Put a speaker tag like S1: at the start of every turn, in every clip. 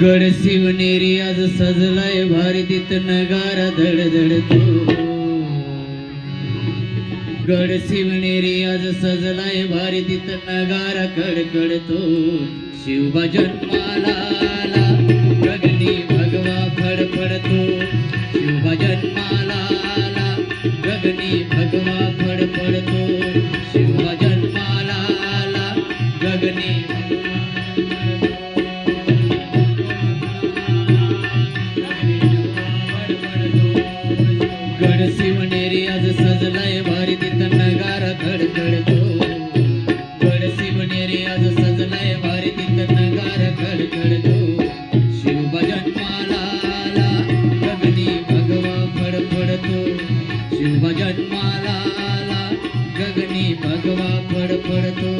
S1: गड शिवनेरी आज सजलाय भारी तिथ नगारा धड धडतो गड शिवनेरी आज सजलाय भारी तिथ नगारा खडखडतो शिवबा जन्माला आज लय भारी तिथं नगार धड धडतो गडसी आज सज लय भारी तिथं नगार धड धडतो शिवभजन माला गगनी भगवा फड फडतो शिवभजन माला गगनी भगवा फड फडतो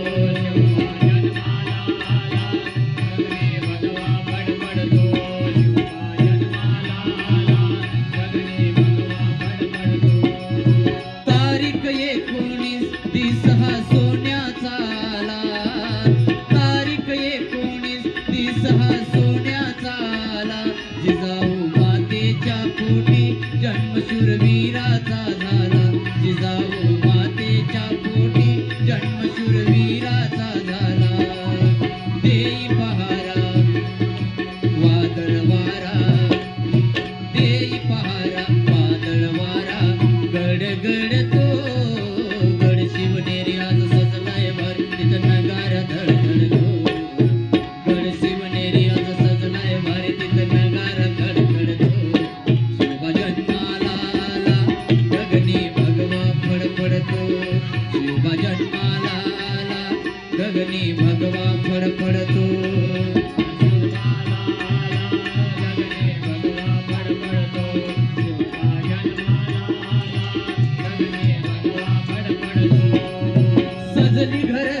S1: to the घर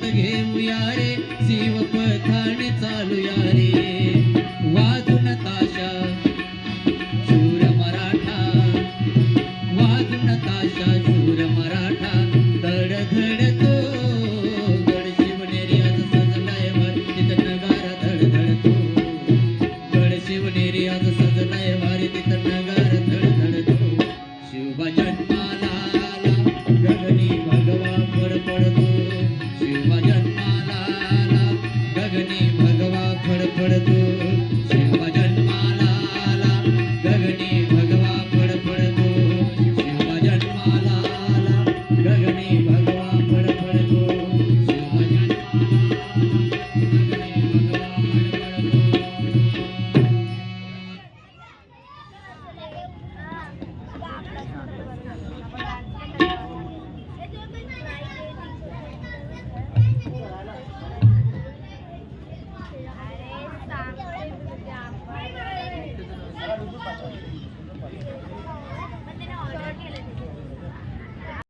S2: ghemu yaare पड़